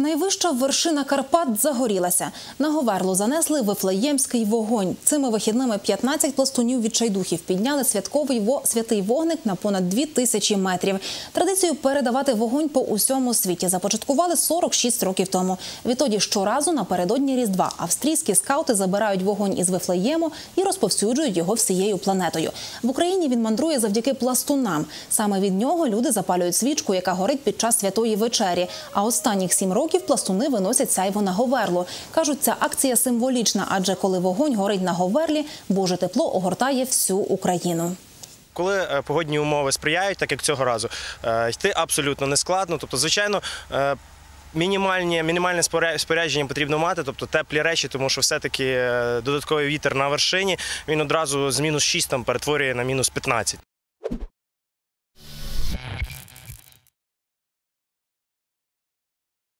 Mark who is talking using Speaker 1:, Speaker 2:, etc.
Speaker 1: Найвища вершина Карпат загорілася. На Говерлу занесли вифлеємський вогонь. Цими вихідними 15 пластунів відчайдухів підняли святковий во святий вогник на понад 2 тисячі метрів. Традицію передавати вогонь по усьому світі започаткували 46 років тому. Відтоді щоразу напередодні Різдва австрійські скаути забирають вогонь із Вифлеєму і розповсюджують його всією планетою. В Україні він мандрує завдяки пластунам. Саме від нього люди запалюють свічку, яка горить під час святої вечері. А останніх сім років пластуни виносять сяйво на Говерлу. Кажуть, ця акція символічна, адже коли вогонь горить на Говерлі, Боже тепло огортає всю Україну.
Speaker 2: Коли е, погодні умови сприяють, так як цього разу, е, йти абсолютно не складно. Тобто, звичайно. е, Мінімальні, мінімальне споря- спорядження потрібно мати, тобто теплі речі, тому що все-таки додатковий вітер на вершині він одразу з мінус 6 там перетворює на мінус 15.